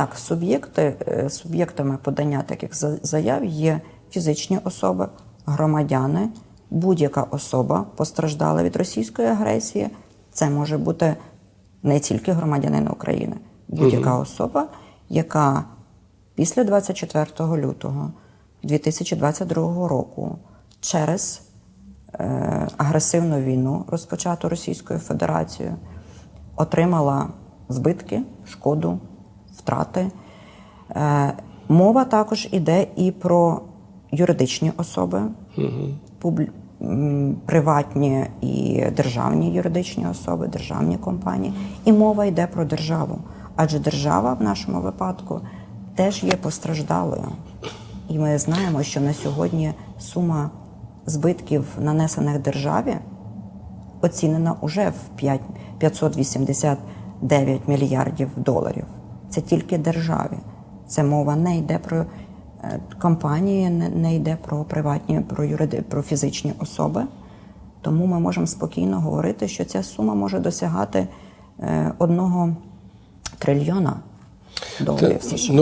Так, суб'єкти, е, суб'єктами подання таких за- заяв є фізичні особи, громадяни, будь-яка особа постраждала від російської агресії. Це може бути не тільки громадянин України, будь-яка особа, яка після 24 лютого 2022 року через е, агресивну війну, розпочату Російською Федерацією, отримала збитки, шкоду, втрати. Е, Мова також іде і про юридичні особи, м, приватні і державні юридичні особи, державні компанії. І мова йде про державу. Адже держава в нашому випадку теж є постраждалою. І ми знаємо, що на сьогодні сума збитків, нанесених державі, оцінена уже в 5 589 мільярдів доларів. Це тільки державі. Це мова не йде про е, компанії, не, йде про приватні, про юриди, про фізичні особи. Тому ми можемо спокійно говорити, що ця сума може досягати е, одного трильйона доларів. США. Ну,